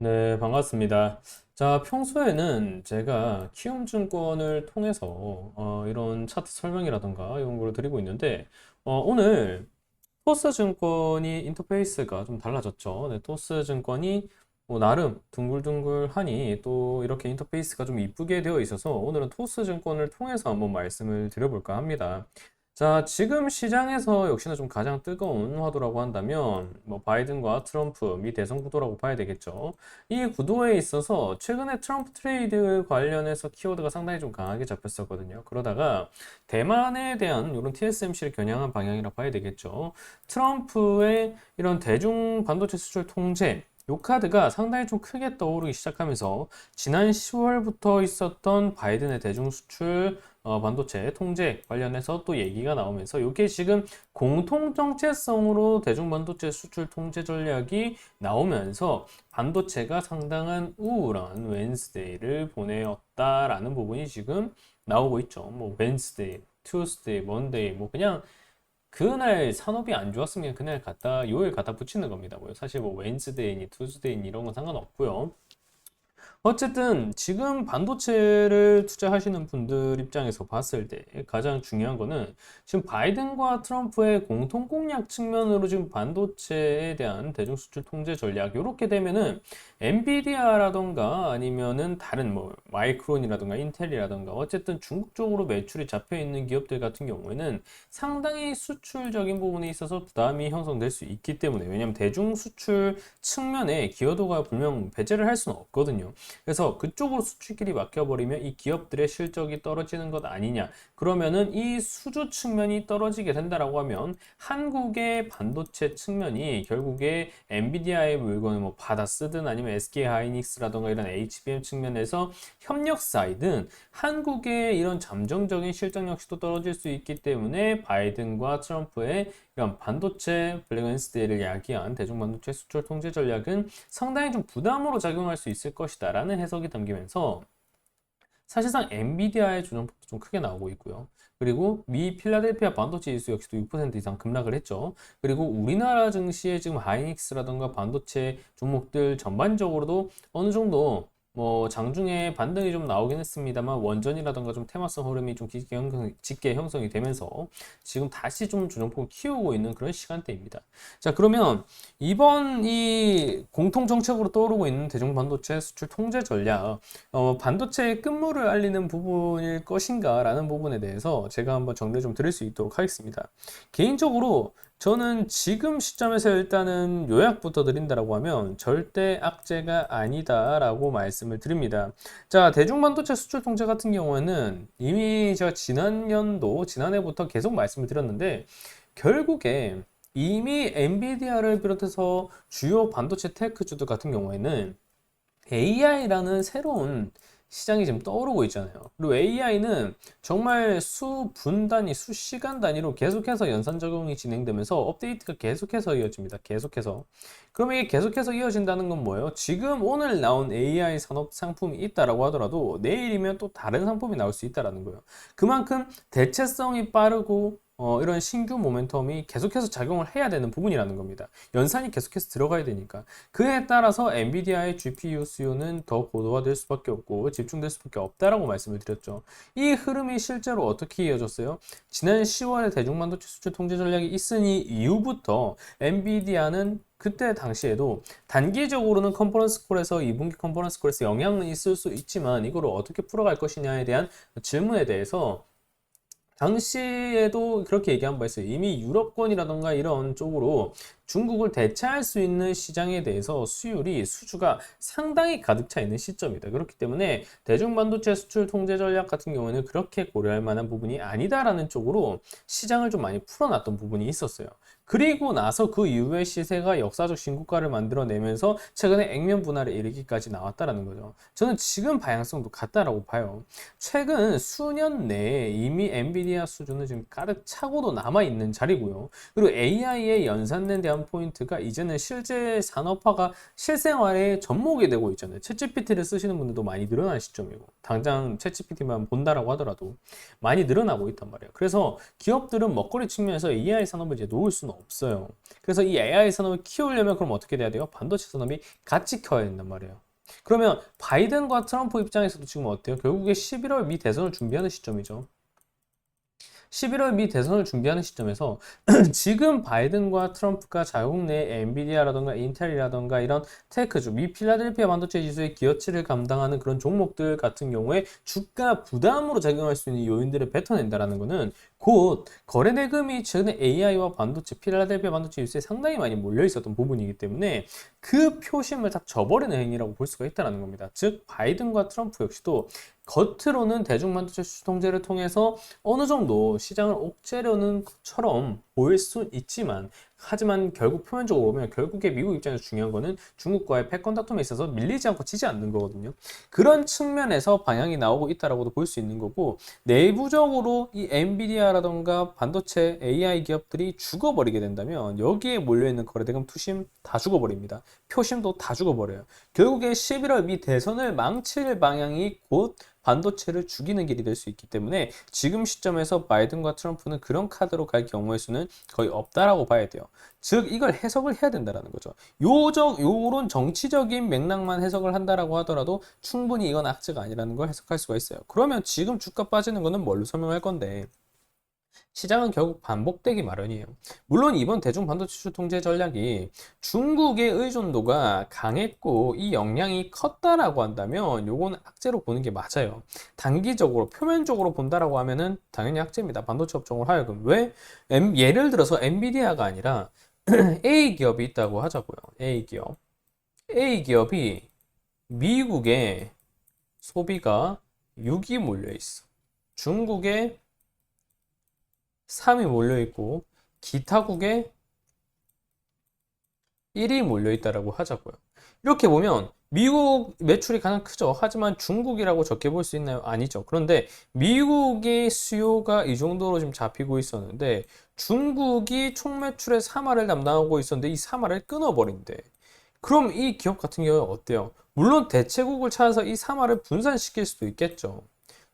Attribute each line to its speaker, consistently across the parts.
Speaker 1: 네, 반갑습니다. 자, 평소에는 제가 키움증권을 통해서 어, 이런 차트 설명이라던가 이런 걸 드리고 있는데 어, 오늘 토스증권이 인터페이스가 좀 달라졌죠. 네, 토스증권이 뭐 나름 둥글둥글하니 또 이렇게 인터페이스가 좀 이쁘게 되어 있어서 오늘은 토스증권을 통해서 한번 말씀을 드려볼까 합니다. 자, 지금 시장에서 역시나 좀 가장 뜨거운 화두라고 한다면, 뭐, 바이든과 트럼프, 미 대선 구도라고 봐야 되겠죠. 이 구도에 있어서 최근에 트럼프 트레이드 관련해서 키워드가 상당히 좀 강하게 잡혔었거든요. 그러다가 대만에 대한 이런 TSMC를 겨냥한 방향이라고 봐야 되겠죠. 트럼프의 이런 대중 반도체 수출 통제, 요 카드가 상당히 좀 크게 떠오르기 시작하면서 지난 10월부터 있었던 바이든의 대중 수출 어, 반도체 통제 관련해서 또 얘기가 나오면서 이게 지금 공통 정체성으로 대중 반도체 수출 통제 전략이 나오면서 반도체가 상당한 우울한 웬스데이를 보내었다라는 부분이 지금 나오고 있죠. 뭐 웬스데이, 투스데이, 먼데이 뭐 그냥 그날 산업이 안 좋았으면 그날 갖다 요일 갖다 붙이는 겁니다. 뭐 사실 뭐 웬스데이니 투스데이니 이런 건 상관없고요. 어쨌든 지금 반도체를 투자하시는 분들 입장에서 봤을 때 가장 중요한 거는 지금 바이든과 트럼프의 공통 공약 측면으로 지금 반도체에 대한 대중 수출 통제 전략 이렇게 되면은 엔비디아라던가 아니면은 다른 뭐 마이크론이라던가 인텔이라던가 어쨌든 중국 쪽으로 매출이 잡혀 있는 기업들 같은 경우에는 상당히 수출적인 부분에 있어서 부담이 형성될 수 있기 때문에 왜냐하면 대중 수출 측면에 기여도가 분명 배제를 할 수는 없거든요. 그래서 그쪽으로 수출길이 막혀버리면 이 기업들의 실적이 떨어지는 것 아니냐. 그러면은 이 수주 측면이 떨어지게 된다라고 하면 한국의 반도체 측면이 결국에 엔비디아의 물건을 뭐 받아 쓰든 아니면 SK 하이닉스라던가 이런 HBM 측면에서 협력사이든 한국의 이런 잠정적인 실적 역시도 떨어질 수 있기 때문에 바이든과 트럼프의 이런 반도체 블랙앤스데이를 야기한 대중반도체 수출 통제 전략은 상당히 좀 부담으로 작용할 수 있을 것이다 라는 해석이 담기면서 사실상 엔비디아의 조정폭도 좀 크게 나오고 있고요. 그리고 미 필라델피아 반도체 지수 역시도 6% 이상 급락을 했죠. 그리고 우리나라 증시의 지금 하이닉스라던가 반도체 종목들 전반적으로도 어느 정도 뭐 장중에 반등이 좀 나오긴 했습니다만 원전이라던가 좀 테마성 흐름이 좀 깊게, 형성, 짙게 형성이 되면서 지금 다시 좀 조정폭을 키우고 있는 그런 시간대입니다. 자 그러면 이번 이 공통 정책으로 떠오르고 있는 대중 반도체 수출 통제 전략 어, 반도체의 끝물을 알리는 부분일 것인가 라는 부분에 대해서 제가 한번 정리 좀 드릴 수 있도록 하겠습니다. 개인적으로 저는 지금 시점에서 일단은 요약부터 드린다라고 하면 절대 악재가 아니다라고 말씀을 드립니다. 자, 대중반도체 수출 통제 같은 경우에는 이미 제가 지난 연도, 지난해부터 계속 말씀을 드렸는데 결국에 이미 엔비디아를 비롯해서 주요 반도체 테크주들 같은 경우에는 AI라는 새로운 시장이 지금 떠오르고 있잖아요. 그리고 AI는 정말 수 분 단위, 수 시간 단위로 계속해서 연산 적용이 진행되면서 업데이트가 계속해서 이어집니다. 계속해서. 그럼 이게 계속해서 이어진다는 건 뭐예요? 지금 오늘 나온 AI 산업 상품이 있다라고 하더라도 내일이면 또 다른 상품이 나올 수 있다라는 거예요. 그만큼 대체성이 빠르고 어, 이런 신규 모멘텀이 계속해서 작용을 해야 되는 부분이라는 겁니다. 연산이 계속해서 들어가야 되니까. 그에 따라서 엔비디아의 GPU 수요는 더 고도화될 수밖에 없고 집중될 수밖에 없다라고 말씀을 드렸죠. 이 흐름이 실제로 어떻게 이어졌어요? 지난 10월에 대중반도체 수출 통제 전략이 있으니 이후부터 엔비디아는 그때 당시에도 단기적으로는 컨퍼런스 콜에서 2분기 컨퍼런스 콜에서 영향은 있을 수 있지만 이거를 어떻게 풀어갈 것이냐에 대한 질문에 대해서 당시에도 그렇게 얘기한 바 있어요. 이미 유럽권이라던가 이런 쪽으로 중국을 대체할 수 있는 시장에 대해서 수율이 수주가 상당히 가득 차 있는 시점이다. 그렇기 때문에 대중반도체 수출 통제 전략 같은 경우는 그렇게 고려할 만한 부분이 아니다라는 쪽으로 시장을 좀 많이 풀어놨던 부분이 있었어요. 그리고 나서 그 이후에 시세가 역사적 신고가를 만들어내면서 최근에 액면 분할에 이르기까지 나왔다라는 거죠. 저는 지금 방향성도 같다라고 봐요. 최근 수년 내에 이미 엔비디아 수준은 지금 가득 차고도 남아 있는 자리고요. 그리고 AI의 연산된 대한 포인트가 이제는 실제 산업화가 실생활에 접목이 되고 있잖아요. 챗GPT를 쓰시는 분들도 많이 늘어난 시점이고 당장 챗GPT만 본다라고 하더라도 많이 늘어나고 있단 말이에요. 그래서 기업들은 먹거리 측면에서 AI 산업을 이제 놓을 수는 없어요. 그래서 이 AI 산업을 키우려면 그럼 어떻게 돼야 돼요? 반도체 산업이 같이 커야 된단 말이에요. 그러면 바이든과 트럼프 입장에서도 지금 어때요? 결국에 11월 미 대선을 준비하는 시점이죠. 11월 미 대선을 준비하는 시점에서 지금 바이든과 트럼프가 자국 내 엔비디아라던가 인텔이라던가 이런 테크주, 미 필라델피아 반도체 지수의 기여치를 감당하는 그런 종목들 같은 경우에 주가 부담으로 작용할 수 있는 요인들을 뱉어낸다라는 것은 곧 거래 대금이 최근에 AI와 반도체, 필라델피아 반도체 지수에 상당히 많이 몰려 있었던 부분이기 때문에 그 표심을 다 저버리는 행위라고 볼 수가 있다는 겁니다. 즉 바이든과 트럼프 역시도 겉으로는 대중반도체 수출 통제를 통해서 어느 정도 시장을 옥죄려는 것처럼 보일 수 있지만 하지만 결국 표면적으로 보면 결국에 미국 입장에서 중요한 거는 중국과의 패권다툼에 있어서 밀리지 않고 지지 않는 거거든요. 그런 측면에서 방향이 나오고 있다라고도 볼 수 있는 거고 내부적으로 이 엔비디아라던가 반도체 AI 기업들이 죽어버리게 된다면 여기에 몰려있는 거래대금 투심 다 죽어버립니다. 표심도 다 죽어버려요. 결국에 11월 미 대선을 망칠 방향이 곧 반도체를 죽이는 길이 될 수 있기 때문에 지금 시점에서 바이든과 트럼프는 그런 카드로 갈 경우의 수는 거의 없다라고 봐야 돼요. 즉 이걸 해석을 해야 된다라는 거죠. 요적 요런 정치적인 맥락만 해석을 한다라고 하더라도 충분히 이건 악재가 아니라는 걸 해석할 수가 있어요. 그러면 지금 주가 빠지는 거는 뭘로 설명할 건데 시장은 결국 반복되기 마련이에요. 물론 이번 대중 반도체 수출 통제 전략이 중국의 의존도가 강했고 이 영향이 컸다라고 한다면 요거는 악재로 보는 게 맞아요. 단기적으로 표면적으로 본다라고 하면은 당연히 악재입니다. 반도체 업종을 하여금 왜 예를 들어서 엔비디아가 아니라 A 기업이 있다고 하자고요. A 기업. A 기업이 미국의 소비가 6이 몰려 있어. 중국에 3이 몰려 있고 기타국에 1이 몰려 있다라고 하자고요. 이렇게 보면 미국 매출이 가장 크죠. 하지만 중국이라고 적게 볼 수 있나요? 아니죠. 그런데 미국의 수요가 이 정도로 지금 잡히고 있었는데 중국이 총 매출의 3화를 담당하고 있었는데 이 3화를 끊어버린대. 그럼 이 기업 같은 경우는 어때요? 물론 대체국을 찾아서 이 3화를 분산시킬 수도 있겠죠.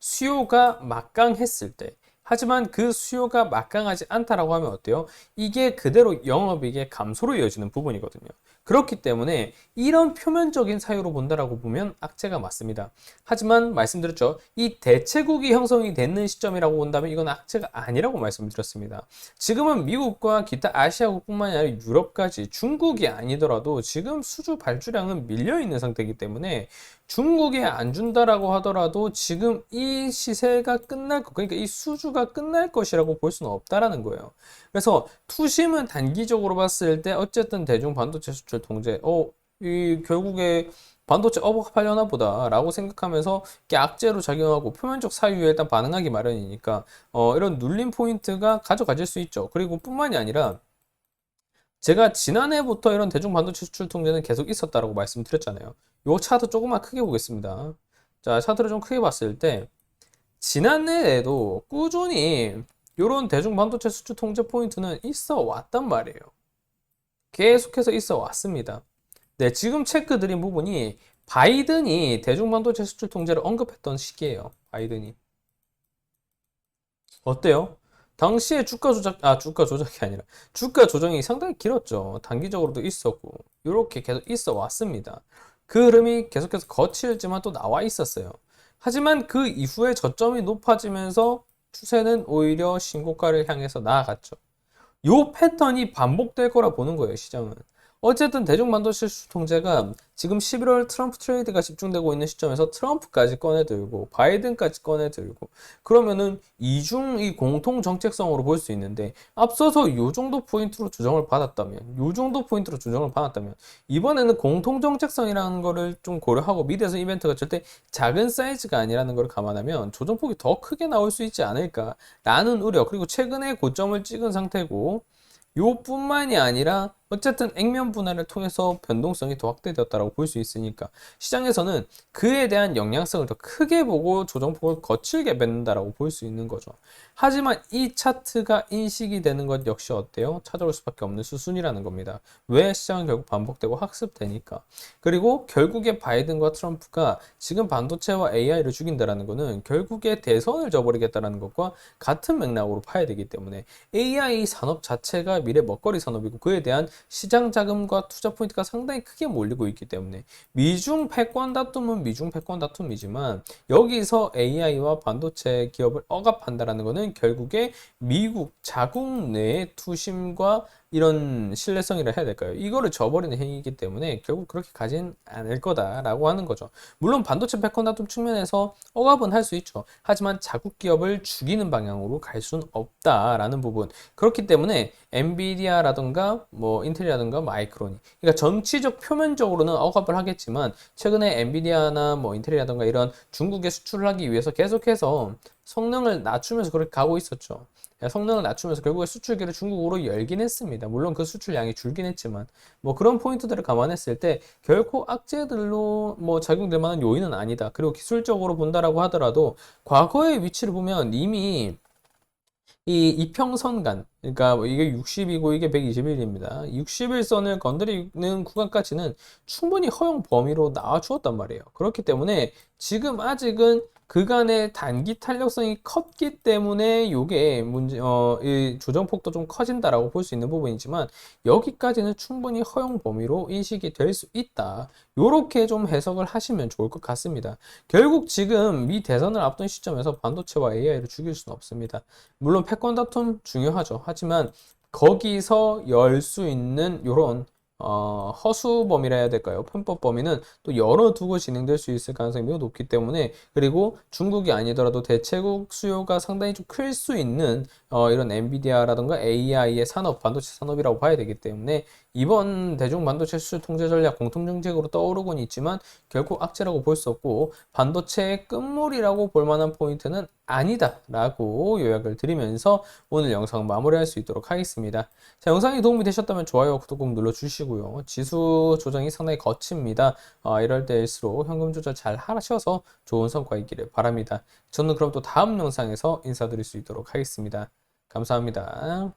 Speaker 1: 수요가 막강했을 때. 하지만 그 수요가 막강하지 않다라고 하면 어때요? 이게 그대로 영업이익의 감소로 이어지는 부분이거든요. 그렇기 때문에 이런 표면적인 사유로 본다라고 보면 악재가 맞습니다. 하지만 말씀드렸죠. 이 대체국이 형성이 되는 시점이라고 본다면 이건 악재가 아니라고 말씀드렸습니다. 지금은 미국과 기타 아시아국뿐만이 아니라 유럽까지 중국이 아니더라도 지금 수주 발주량은 밀려 있는 상태이기 때문에 중국에 안 준다라고 하더라도 지금 이 시세가 끝날 거 그러니까 이 수주가 끝날 것이라고 볼 수는 없다라는 거예요. 그래서 투심은 단기적으로 봤을 때 어쨌든 대중 반도체 수출 통제 어 이 결국에 반도체 업하려나 보다라고 생각하면서 이게 악재로 작용하고 표면적 사유에 일단 반응하기 마련이니까 어 이런 눌림 포인트가 가져가질 수 있죠. 그리고 뿐만이 아니라 제가 지난해부터 이런 대중 반도체 수출 통제는 계속 있었다라고 말씀드렸잖아요. 요 차트 조금만 크게 보겠습니다. 자, 차트를 좀 크게 봤을 때 지난해에도 꾸준히 이런 대중 반도체 수출 통제 포인트는 있어 왔단 말이에요. 계속해서 있어 왔습니다. 네, 지금 체크 드린 부분이 바이든이 대중 반도체 수출 통제를 언급했던 시기예요. 바이든이. 어때요? 당시에 주가 조작, 아, 주가 조작이 아니라 주가 조정이 상당히 길었죠. 단기적으로도 있었고, 이렇게 계속 있어 왔습니다. 그 흐름이 계속해서 거칠지만 또 나와 있었어요. 하지만 그 이후에 저점이 높아지면서 추세는 오히려 신고가를 향해서 나아갔죠. 요 패턴이 반복될 거라 보는 거예요, 시장은. 어쨌든 대중 반도체 수출 통제가 지금 11월 트럼프 트레이드가 집중되고 있는 시점에서 트럼프까지 꺼내들고 바이든까지 꺼내들고 그러면은 이중 이 공통 정책성으로 볼 수 있는데 앞서서 요 정도 포인트로 조정을 받았다면 요 정도 포인트로 조정을 받았다면 이번에는 공통 정책성이라는 거를 좀 고려하고 미대선 이벤트가 절대 작은 사이즈가 아니라는 걸 감안하면 조정폭이 더 크게 나올 수 있지 않을까라는 우려. 그리고 최근에 고점을 찍은 상태고 요뿐만이 아니라 어쨌든 액면 분할을 통해서 변동성이 더 확대되었다고 볼 수 있으니까 시장에서는 그에 대한 영향성을 더 크게 보고 조정폭을 거칠게 맺는다라고 볼 수 있는 거죠. 하지만 이 차트가 인식이 되는 것 역시 어때요? 찾아올 수밖에 없는 수순이라는 겁니다. 왜 시장은 결국 반복되고 학습되니까. 그리고 결국에 바이든과 트럼프가 지금 반도체와 AI를 죽인다라는 거는 결국에 대선을 져버리겠다라는 것과 같은 맥락으로 파야 되기 때문에 AI 산업 자체가 미래 먹거리 산업이고 그에 대한 시장 자금과 투자 포인트가 상당히 크게 몰리고 있기 때문에 미중 패권 다툼은 미중 패권 다툼이지만 여기서 AI와 반도체 기업을 억압한다라는 것은 결국에 미국 자국 내 투심과 이런 신뢰성이라 해야 될까요? 이거를 저버리는 행위이기 때문에 결국 그렇게 가진 않을 거다라고 하는 거죠. 물론 반도체 패권 다툼 측면에서 억압은 할 수 있죠. 하지만 자국 기업을 죽이는 방향으로 갈 수는 없다라는 부분. 그렇기 때문에 엔비디아라든가 뭐 인텔이라든가 마이크론이 그러니까 정치적 표면적으로는 억압을 하겠지만 최근에 엔비디아나 뭐 인텔이라든가 이런 중국에 수출을 하기 위해서 계속해서 성능을 낮추면서 그렇게 가고 있었죠. 성능을 낮추면서 결국에 수출기를 중국으로 열긴 했습니다. 물론 그 수출량이 줄긴 했지만 뭐 그런 포인트들을 감안했을 때 결코 악재들로 뭐 작용될 만한 요인은 아니다. 그리고 기술적으로 본다라고 하더라도 과거의 위치를 보면 이미 이 이평선간 그러니까 뭐 이게 60이고 이게 121입니다. 61선을 건드리는 구간까지는 충분히 허용 범위로 나와 주었단 말이에요. 그렇기 때문에 지금 아직은 그간의 단기 탄력성이 컸기 때문에 이게 문제 어, 이 조정폭도 좀 커진다라고 볼 수 있는 부분이지만 여기까지는 충분히 허용 범위로 인식이 될 수 있다. 요렇게 좀 해석을 하시면 좋을 것 같습니다. 결국 지금 미 대선을 앞둔 시점에서 반도체와 AI를 죽일 수는 없습니다. 물론 패권 다툼 중요하죠. 하지만 거기서 열 수 있는 요런 어, 허수 범위라 해야 될까요? 편법 범위는 또 열어 두고 진행될 수 있을 가능성이 매우 높기 때문에 그리고 중국이 아니더라도 대체국 수요가 상당히 좀 클 수 있는 어, 이런 엔비디아라든가 AI의 산업, 반도체 산업이라고 봐야 되기 때문에 이번 대중 반도체 수출 통제 전략 공통 정책으로 떠오르곤 있지만 결코 악재라고 볼 수 없고 반도체의 끝물이라고 볼 만한 포인트는 아니다 라고 요약을 드리면서 오늘 영상 마무리할 수 있도록 하겠습니다. 자, 영상이 도움이 되셨다면 좋아요, 구독 꼭 눌러주시고요. 지수 조정이 상당히 거칩니다. 어, 이럴 때일수록 현금 조절 잘 하셔서 좋은 성과 있기를 바랍니다. 저는 그럼 또 다음 영상에서 인사드릴 수 있도록 하겠습니다. 감사합니다.